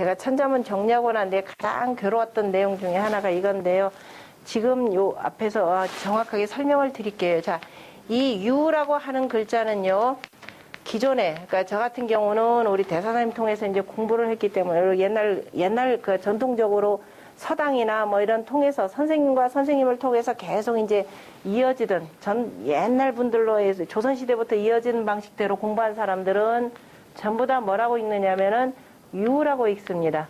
제가 천자문 정리하고 난 뒤에 가장 괴로웠던 내용 중에 하나가 이건데요. 지금 요 앞에서 어, 정확하게 설명을 드릴게요. 자, 이 유라고 하는 글자는요. 기존에 그러니까 저 같은 경우는 우리 대사님 통해서 이제 공부를 했기 때문에 옛날 옛날 그 전통적으로 서당이나 뭐 이런 통해서 선생님과 선생님을 통해서 계속 이제 이어지던 전 옛날 분들로 해서 조선 시대부터 이어지는 방식대로 공부한 사람들은 전부 다 뭐라고 읽느냐면은 유라고 읽습니다.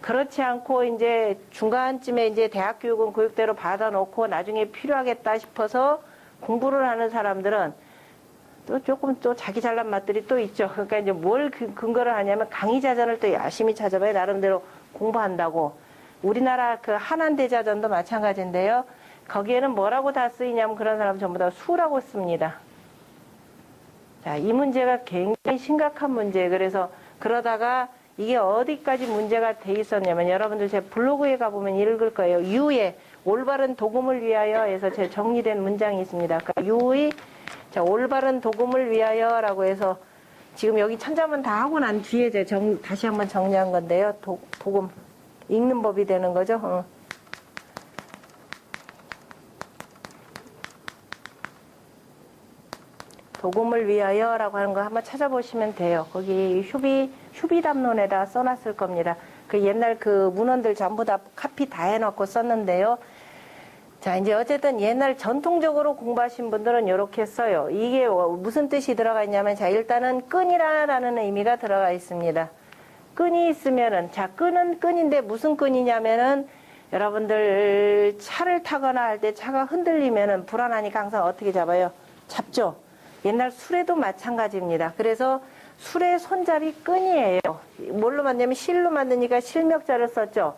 그렇지 않고 이제 중간쯤에 이제 대학 교육은 교육대로 받아놓고 나중에 필요하겠다 싶어서 공부를 하는 사람들은 또 조금 또 자기 잘난 맛들이 또 있죠. 그러니까 이제 뭘 그- 근거를 하냐면 강의 자전을 또 열심히 찾아봐야 나름대로 공부한다고. 우리나라 그 한안대자전도 마찬가지인데요. 거기에는 뭐라고 다 쓰이냐면 그런 사람 전부 다 수라고 씁니다. 자, 이 문제가 굉장히 심각한 문제. 그래서 그러다가 이게 어디까지 문제가 돼 있었냐면 여러분들 제 블로그에 가보면 읽을 거예요. 유의 올바른 도금을 위하여 해서 제 정리된 문장이 있습니다. 그러니까 유의 자, 올바른 도금을 위하여 라고 해서 지금 여기 천자문 다 하고 난 뒤에 제 정, 다시 한번 정리한 건데요. 도, 도금 읽는 법이 되는 거죠. 어. 도금을 위하여 라고 하는 거 한번 찾아보시면 돼요. 거기 휴비 휴비담론에다 써놨을 겁니다. 그 옛날 그 문헌들 전부 다 카피 다 해놓고 썼는데요. 자, 이제 어쨌든 옛날 전통적으로 공부하신 분들은 이렇게 써요. 이게 무슨 뜻이 들어가 있냐면, 자, 일단은 끈이라는 의미가 들어가 있습니다. 끈이 있으면은, 자, 끈은 끈인데 무슨 끈이냐면은, 여러분들 차를 타거나 할 때 차가 흔들리면은 불안하니까 항상 어떻게 잡아요? 잡죠? 옛날 술에도 마찬가지입니다. 그래서 술의 손잡이 끈이에요. 뭘로 만드냐면 실로 만드니까 실명자를 썼죠.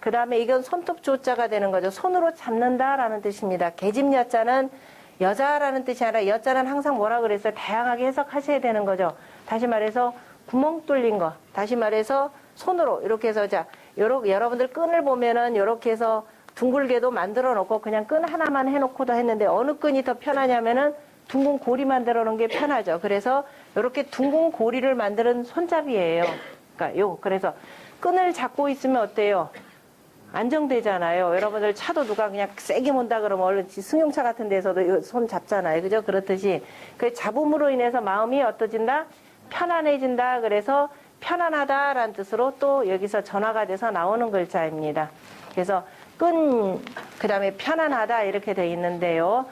그 다음에 이건 손톱 조자가 되는 거죠. 손으로 잡는다라는 뜻입니다. 계집 여자는 여자라는 뜻이 아니라 여자는 항상 뭐라 그랬어요? 다양하게 해석하셔야 되는 거죠. 다시 말해서 구멍 뚫린 거. 다시 말해서 손으로 이렇게 해서 자, 요렇게 여러분들 끈을 보면은 이렇게 해서 둥글게도 만들어 놓고 그냥 끈 하나만 해놓고도 했는데 어느 끈이 더 편하냐면은 둥근 고리 만들어 놓은 게 편하죠. 그래서 이렇게 둥근 고리를 만드는 손잡이예요. 그러니까 요 그래서 끈을 잡고 있으면 어때요? 안정되잖아요. 여러분들 차도 누가 그냥 세게 mon다 그러면 얼른 승용차 같은 데서도 손 잡잖아요. 그죠? 그렇듯이 그 잡음으로 인해서 마음이 어떠진다? 편안해진다. 그래서 편안하다라는 뜻으로 또 여기서 전화가 돼서 나오는 글자입니다. 그래서 끈, 그 다음에 편안하다 이렇게 돼 있는데요.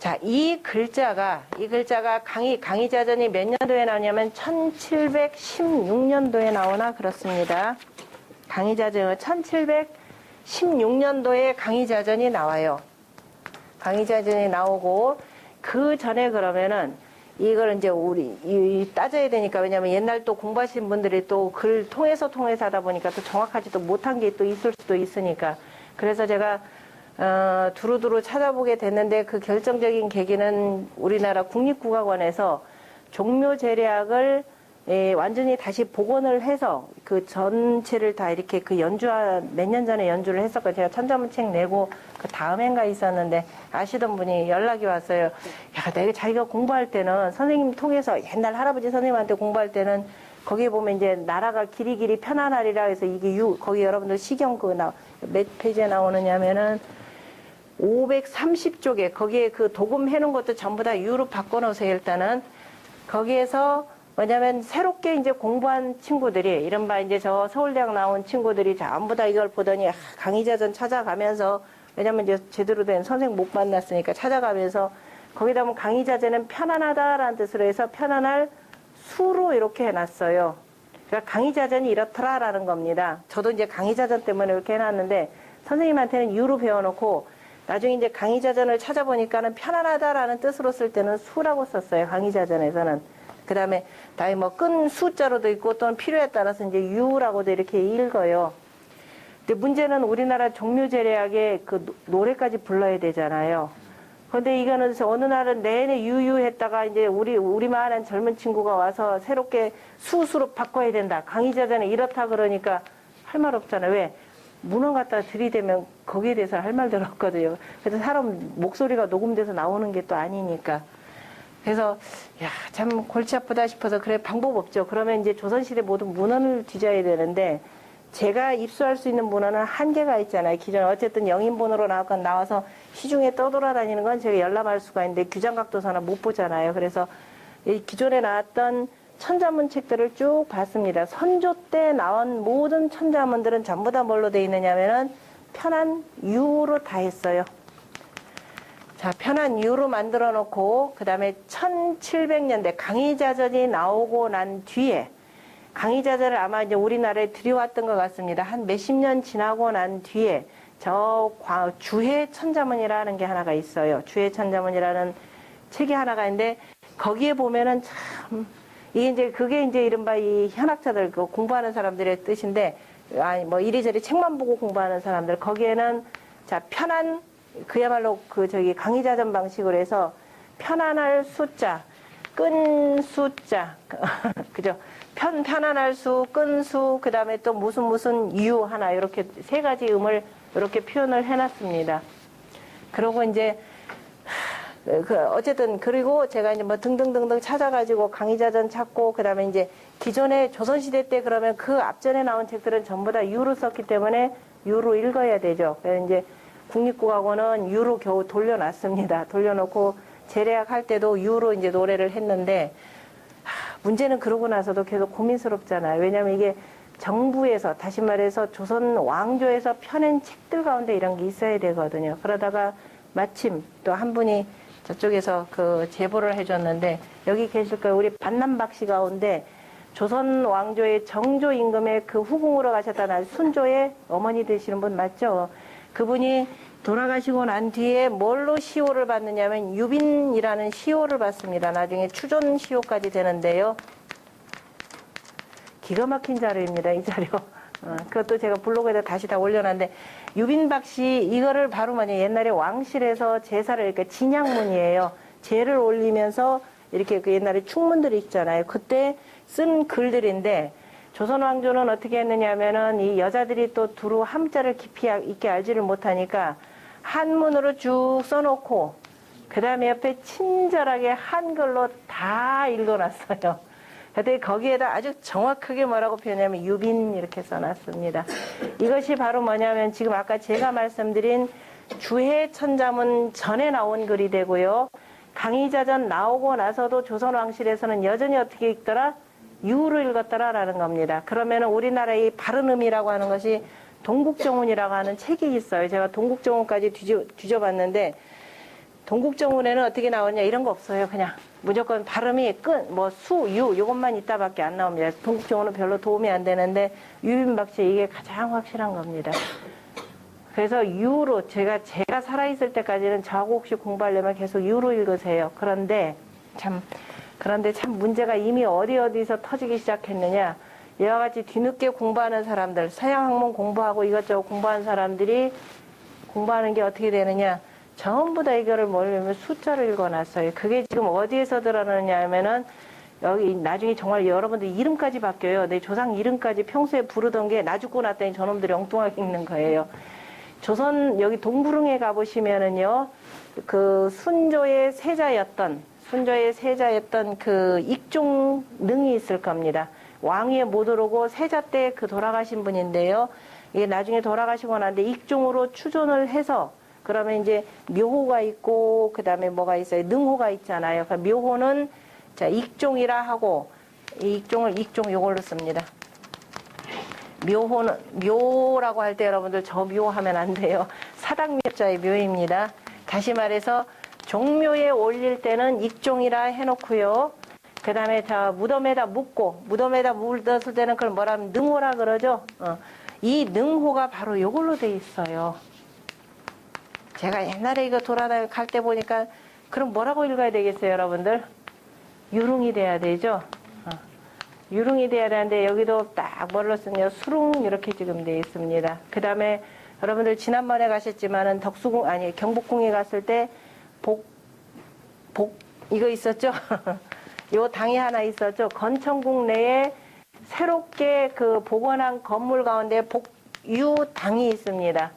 자, 이 글자가, 이 글자가 강의, 강의자전이 몇 년도에 나오냐면 1716년도에 나오나 그렇습니다. 강의자전 1716년도에 강의자전이 나와요. 강의자전이 나오고 그 전에 그러면은 이걸 이제 우리 이, 따져야 되니까 왜냐하면 옛날 또 공부하신 분들이 또 글 통해서 통해서 하다 보니까 또 정확하지도 못한 게 또 있을 수도 있으니까 그래서 제가 어, 두루두루 찾아보게 됐는데 그 결정적인 계기는 우리나라 국립국악원에서 종묘 제례학을 예, 완전히 다시 복원을 해서 그 전체를 다 이렇게 그 연주한 몇 년 전에 연주를 했었고 제가 천자문 책 내고 그 다음엔가 있었는데 아시던 분이 연락이 왔어요. 야, 내가 자기가 공부할 때는 선생님 통해서 옛날 할아버지 선생님한테 공부할 때는 거기에 보면 이제 나라가 길이 길이 편안하리라 해서 이게 유 거기 여러분들 시경 그나 몇 페이지에 나오느냐면은 530쪽에 거기에 그 도금 해 놓은 것도 전부 다 유로 바꿔 놓으세요 일단은 거기에서 왜냐면 새롭게 이제 공부한 친구들이 이른바 이제 저 서울대학 나온 친구들이 전부 다 이걸 보더니 아, 강의자전 찾아가면서 왜냐면 이제 제대로 된 선생 못 만났으니까 찾아가면서 거기다 보면 강의자재는 편안하다라는 뜻으로 해서 편안할 수로 이렇게 해놨어요. 그러니까 강의자전이 이렇더라라는 겁니다. 저도 이제 강의자전 때문에 이렇게 해놨는데 선생님한테는 유로 배워놓고 나중에 이제 강의자전을 찾아보니까는 편안하다라는 뜻으로 쓸 때는 수라고 썼어요. 강의자전에서는. 그 다음에 다이 뭐끈 숫자로도 있고 또는 필요에 따라서 이제 유라고도 이렇게 읽어요. 근데 문제는 우리나라 종묘제례학의 그 노- 노래까지 불러야 되잖아요. 근데 이거는 어느 날은 내내 유유했다가 이제 우리 우리만한 젊은 친구가 와서 새롭게 수수로 바꿔야 된다. 강의자전에 이렇다 그러니까 할 말 없잖아요. 왜? 문헌 갖다 들이대면 거기에 대해서 할 말들 없거든요. 그래서 사람 목소리가 녹음돼서 나오는 게 또 아니니까. 그래서 야 참 골치 아프다 싶어서 그래 방법 없죠. 그러면 이제 조선시대 모든 문헌을 뒤져야 되는데 제가 입수할 수 있는 문헌은 한계가 있잖아요. 기존 어쨌든 영인본으로 나왔 나와서 시중에 떠돌아다니는 건 제가 열람할 수가 있는데 규장각도서는 못 보잖아요. 그래서 이 기존에 나왔던 천자문 책들을 쭉 봤습니다. 선조 때 나온 모든 천자문들은 전부 다 뭘로 돼 있느냐면은 편한 유로 다 했어요. 자, 편한 이유로 만들어 놓고, 그 다음에 1700년대 강의자전이 나오고 난 뒤에, 강의자전을 아마 이제 우리나라에 들여왔던 것 같습니다. 한 몇십 년 지나고 난 뒤에, 저 과- 주해 천자문이라는 게 하나가 있어요. 주해 천자문이라는 책이 하나가 있는데, 거기에 보면은 참, 이게 이제, 그게 이제 이른바 이 현학자들, 그 공부하는 사람들의 뜻인데, 아니, 뭐 이리저리 책만 보고 공부하는 사람들, 거기에는 자, 편한 그야말로 그 저기 강의자전 방식으로 해서 편안할 숫자, 끈 숫자, 그죠? 편 편안할 수, 끈 수, 그 다음에 또 무슨 무슨 유 하나 이렇게 세 가지 음을 이렇게 표현을 해놨습니다. 그러고 이제 하, 그 어쨌든 그리고 제가 이제 뭐 등등등등 찾아가지고 강의자전 찾고 그 다음에 이제 기존에 조선시대 때 그러면 그 앞전에 나온 책들은 전부 다 유로 썼기 때문에 유로 읽어야 되죠. 그래서 이제 국립국악원은 유로 겨우 돌려놨습니다. 돌려놓고 재래학 할 때도 유로 이제 노래를 했는데 하, 문제는 그러고 나서도 계속 고민스럽잖아요. 왜냐하면 이게 정부에서 다시 말해서 조선 왕조에서 펴낸 책들 가운데 이런 게 있어야 되거든요. 그러다가 마침 또 한 분이 저쪽에서 그 제보를 해줬는데 여기 계실 거예요. 우리 반남박 씨 가운데 조선 왕조의 정조 임금의 그 후궁으로 가셨다는 순조의 어머니 되시는 분 맞죠? 그분이 돌아가시고 난 뒤에 뭘로 시호를 받느냐면 유빈이라는 시호를 받습니다. 나중에 추존 시호까지 되는데요. 기가 막힌 자료입니다. 이 자료. 어, 그것도 제가 블로그에다 다시 다 올려놨는데 유빈박 씨 이거를 바로 뭐냐 옛날에 왕실에서 제사를 이렇게 진양문이에요. 제를 올리면서 이렇게 그 옛날에 충문들이 있잖아요. 그때 쓴 글들인데 조선 왕조는 어떻게 했느냐면은 이 여자들이 또 두루 함자를 깊이 있게 알지를 못하니까 한문으로 쭉 써놓고 그 다음에 옆에 친절하게 한글로 다 읽어놨어요. 근데 거기에다 아주 정확하게 뭐라고 표현하면 유빈 이렇게 써놨습니다. 이것이 바로 뭐냐면 지금 아까 제가 말씀드린 주해 천자문 전에 나온 글이 되고요. 강의자전 나오고 나서도 조선 왕실에서는 여전히 어떻게 읽더라? 유로 읽었더라라는 겁니다. 그러면 우리나라의 바른 의미라고 하는 것이 동국정운이라고 하는 책이 있어요. 제가 동국정운까지 뒤져, 뒤져봤는데 동국정운에는 어떻게 나오냐 이런 거 없어요. 그냥 무조건 발음이 끈, 뭐 수, 유 이것만 있다밖에 안 나옵니다. 동국정운은 별로 도움이 안 되는데 유빈박씨 이게 가장 확실한 겁니다. 그래서 유로 제가 제가 살아있을 때까지는 저하고 혹시 공부하려면 계속 유로 읽으세요. 그런데 참 그런데 참 문제가 이미 어디 어디서 터지기 시작했느냐. 이와 같이 뒤늦게 공부하는 사람들, 서양 학문 공부하고 이것저것 공부하는 사람들이 공부하는 게 어떻게 되느냐. 전부 다 이거를 뭐냐면 숫자를 읽어놨어요. 그게 지금 어디에서 드러나느냐 하면은 여기 나중에 정말 여러분들 이름까지 바뀌어요. 내 조상 이름까지 평소에 부르던 게 나 죽고 났더니 저놈들이 엉뚱하게 읽는 거예요. 조선 여기 동부릉에 가보시면은요. 그 순조의 세자였던 순조의 세자였던 그 익종 능이 있을 겁니다. 왕위에 못 오르고 세자 때 그 돌아가신 분인데요. 이게 나중에 돌아가시고 나는데 익종으로 추존을 해서 그러면 이제 묘호가 있고 그다음에 뭐가 있어요? 능호가 있잖아요. 그 묘호는 자 익종이라 하고 이 익종을 익종 요걸로 씁니다. 묘호는 묘라고 할 때 여러분들 저 묘하면 안 돼요. 사당묘자의 묘입니다. 다시 말해서 종묘에 올릴 때는 익종이라 해놓고요. 그 다음에 자 무덤에다 묻고 무덤에다 묻었을 때는 그걸 뭐라 하면 능호라 그러죠. 어. 이 능호가 바로 요걸로 돼 있어요. 제가 옛날에 이거 돌아다니 갈 때 보니까 그럼 뭐라고 읽어야 되겠어요, 여러분들? 유릉이 돼야 되죠. 어. 유릉이 돼야 되는데 여기도 딱 뭘로 쓰냐 수릉 이렇게 지금 돼 있습니다. 그 다음에 여러분들 지난번에 가셨지만은 덕수궁 아니 경복궁에 갔을 때 복 복 이거 있었죠? 요 당이 하나 있었죠. 건천궁 내에 새롭게 그 복원한 건물 가운데 복유당이 있습니다.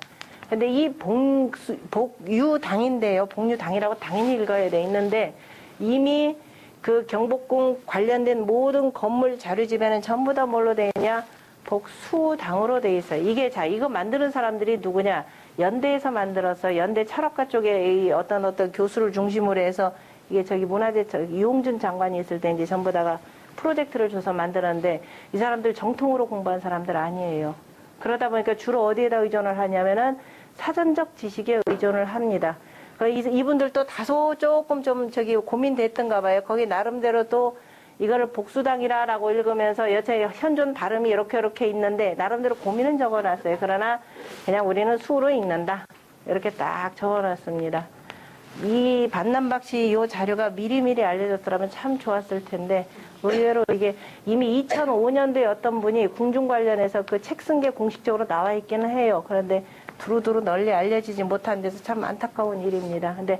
근데 이 복수, 복유당인데요. 복유당이라고 당연히 읽어야 돼 있는데 이미 그 경복궁 관련된 모든 건물 자료집에는 전부 다 뭘로 되어 있냐? 복수당으로 되어 있어요. 이게 자, 이거 만드는 사람들이 누구냐? 연대에서 만들어서 연대 철학과 쪽에 이 어떤 어떤 교수를 중심으로 해서 이게 저기 문화재 저 이용준 장관이 있을 때 이제 전부 다가 프로젝트를 줘서 만들었는데 이 사람들 정통으로 공부한 사람들 아니에요. 그러다 보니까 주로 어디에다 의존을 하냐면은 사전적 지식에 의존을 합니다. 이분들도 다소 조금 좀 저기 고민됐던가 봐요. 거기 나름대로 또 이거를 복수당이라라고 읽으면서 여태 현존 발음이 이렇게 이렇게 있는데 나름대로 고민은 적어놨어요. 그러나 그냥 우리는 수로 읽는다. 이렇게 딱 적어놨습니다. 이 반남박 씨 이 자료가 미리미리 알려졌더라면 참 좋았을 텐데 의외로 이게 이미 2005년도에 어떤 분이 궁중 관련해서 그 책 쓴 게 공식적으로 나와 있기는 해요. 그런데 두루두루 널리 알려지지 못한 데서 참 안타까운 일입니다. 근데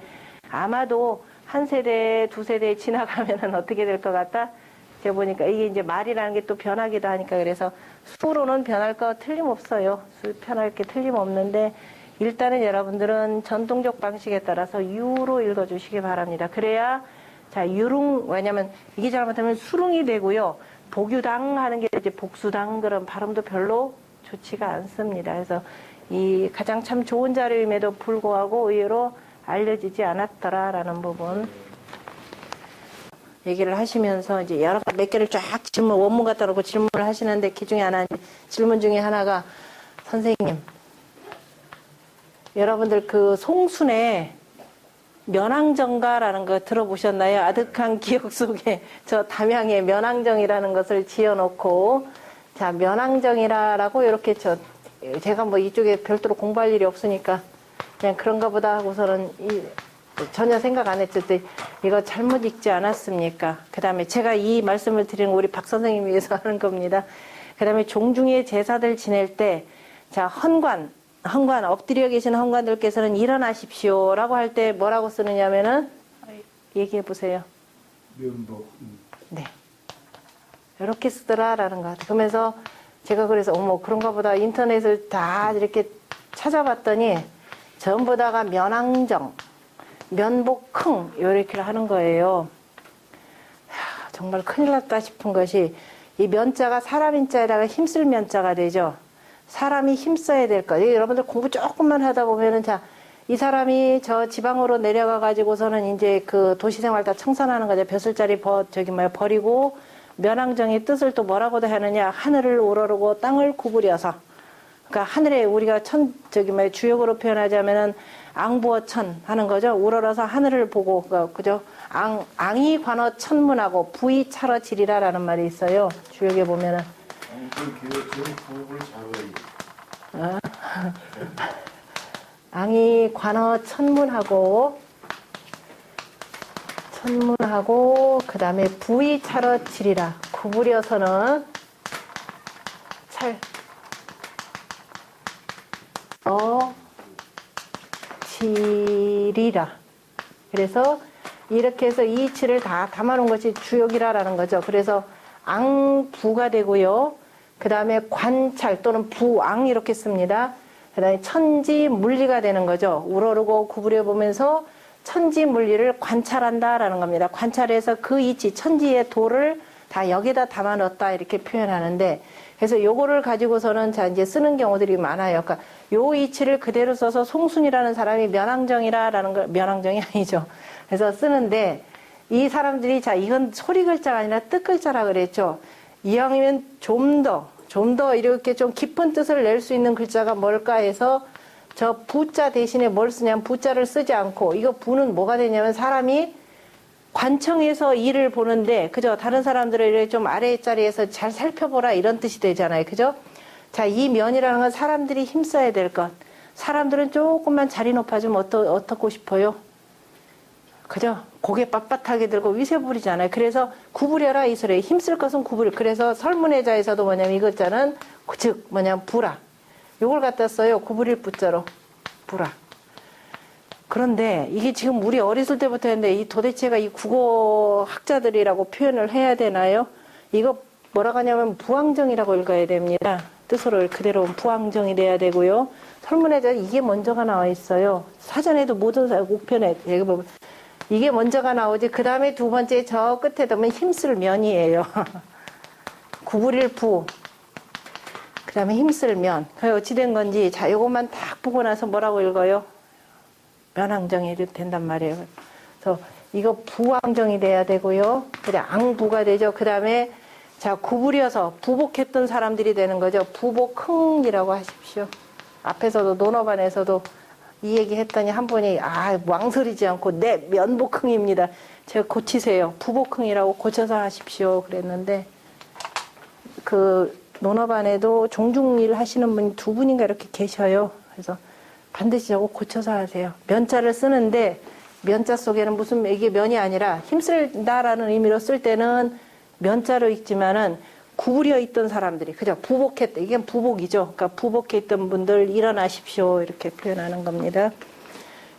아마도 한 세대, 두 세대 지나가면은 어떻게 될 것 같다? 제가 보니까 이게 이제 말이라는 게 또 변하기도 하니까 그래서 수로는 변할 거 틀림없어요. 수 변할 게 틀림없는데 일단은 여러분들은 전통적 방식에 따라서 유로 읽어주시기 바랍니다. 그래야 자 유룽 왜냐면 이게 잘못하면 수룽이 되고요. 복유당 하는 게 이제 복수당 그런 발음도 별로 좋지가 않습니다. 그래서 이 가장 참 좋은 자료임에도 불구하고 의외로 알려지지 않았더라라는 부분 얘기를 하시면서 이제 여러 몇 개를 쫙 질문 원문 갖다 놓고 질문을 하시는데 그 중에 하나 질문 중에 하나가 선생님 여러분들 그 송순에 면왕정가라는 거 들어보셨나요? 아득한 기억 속에 저 담양에 면왕정이라는 것을 지어놓고 자 면왕정이라라고 이렇게 저 제가 뭐 이쪽에 별도로 공부할 일이 없으니까 그냥 그런가 보다 하고서는 이, 전혀 생각 안 했을 때 이거 잘못 읽지 않았습니까? 그 다음에 제가 이 말씀을 드리는 거 우리 박 선생님 위해서 하는 겁니다. 그 다음에 종중의 제사들 지낼 때, 자, 헌관, 헌관, 엎드려 계신 헌관들께서는 일어나십시오. 라고 할 때 뭐라고 쓰느냐면은, 얘기해 보세요. 면복 음. 네. 이렇게 쓰더라라는 것 같아요. 그러면서 제가 그래서 어머 그런가 보다 인터넷을 다 이렇게 찾아봤더니 전부 다가 면왕정, 면복흥 이렇게 하는 거예요. 하, 정말 큰일 났다 싶은 것이 이 면자가 사람인 자에다가 힘쓸 면자가 되죠. 사람이 힘써야 될 거. 여러분들 공부 조금만 하다 보면은 자, 이 사람이 저 지방으로 내려가 가지고서는 이제 그 도시 생활 다 청산하는 거죠. 벼슬자리 버, 저기 뭐야, 버리고 면왕정의 뜻을 또 뭐라고도 하느냐. 하늘을 우러르고 땅을 구부려서. 그러니까 하늘에 우리가 천, 저기 뭐야, 주역으로 표현하자면은 앙부어천 하는 거죠. 우러러서 하늘을 보고, 그, 그죠? 앙, 앙이 관어 천문하고 부이 차러 지리라라는 말이 있어요. 주역에 보면은. 그 잘해야 앙이 관어 천문하고 천문하고 그 다음에 부이 차러 지리라 구부려서는 찰 어, 지리라. 그래서 이렇게 해서 이 이치를 다 담아놓은 것이 주역이라라는 거죠. 그래서 앙부가 되고요. 그 다음에 관찰 또는 부앙 이렇게 씁니다. 그 다음에 천지 물리가 되는 거죠. 우러르고 구부려 보면서 천지 물리를 관찰한다라는 겁니다. 관찰해서 그 이치, 천지의 도를 다 여기다 담아 넣었다 이렇게 표현하는데 그래서 요거를 가지고서는 자 이제 쓰는 경우들이 많아요. 그러니까 요 이치를 그대로 써서 송순이라는 사람이 면왕정이라라는 걸 면왕정이 아니죠. 그래서 쓰는데 이 사람들이 자 이건 소리 글자가 아니라 뜻 글자라 그랬죠. 이왕이면 좀 더, 좀더 이렇게 좀 깊은 뜻을 낼 수 있는 글자가 뭘까 해서 저 부자 대신에 뭘 쓰냐면 부자를 쓰지 않고 이거 부는 뭐가 되냐면 사람이 관청에서 일을 보는데 그죠 다른 사람들을 좀 아래 자리에서 잘 살펴보라 이런 뜻이 되잖아요. 그죠? 자 이 면이라는 건 사람들이 힘써야 될 것. 사람들은 조금만 자리 높아지면 어떠, 어떻고 싶어요? 그죠? 고개 빳빳하게 들고 위세 부리잖아요. 그래서 구부려라 이 소리에 힘쓸 것은 구부려. 그래서 설문회자에서도 뭐냐면 이것자는 즉 뭐냐면 부라 요걸 갖다 써요 구부릴 부자로 부라 그런데 이게 지금 우리 어렸을 때부터 했는데 이 도대체가 이 국어 학자들이라고 표현을 해야 되나요? 이거 뭐라고 하냐면 부왕정이라고 읽어야 됩니다. 뜻으로 그대로 부왕정이 돼야 되고요. 설문에도 이게 먼저가 나와 있어요. 사전에도 모든 사- 우편에 보면 이게 먼저가 나오지. 그 다음에 두 번째 저 끝에 보면 힘쓸 면이에요. 구부릴 부. 그 다음에 힘쓸 면. 그 어찌된 건지. 자, 요것만 딱 보고 나서 뭐라고 읽어요? 면항정이 된단 말이에요. 그래서 이거 부항정이 돼야 되고요. 그래, 앙부가 되죠. 그 다음에 자, 구부려서 부복했던 사람들이 되는 거죠. 부복흥이라고 하십시오. 앞에서도 논어반에서도 이 얘기 했더니 한 분이 아 왕설이지 않고 네 면복흥입니다. 제가 고치세요. 부복흥이라고 고쳐서 하십시오. 그랬는데 그 논어반에도 종중일 하시는 분이 두 분인가 이렇게 계셔요. 그래서 반드시 저거 고쳐서 하세요. 면자를 쓰는데 면자 속에는 무슨 이게 면이 아니라 힘쓸다라는 의미로 쓸 때는 면자로 읽지만은 구부려 있던 사람들이 그죠 부복했다 이게 부복이죠. 그러니까 부복해 있던 분들 일어나십시오 이렇게 표현하는 겁니다.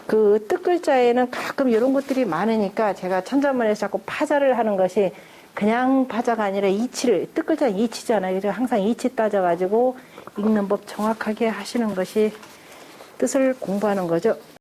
그 뜻글자에는 가끔 이런 것들이 많으니까 제가 천자문에서 자꾸 파자를 하는 것이 그냥 파자가 아니라 이치를 뜻글자는 이치잖아요. 그래서 항상 이치 따져가지고 읽는 법 정확하게 하시는 것이 뜻을 공부하는 거죠.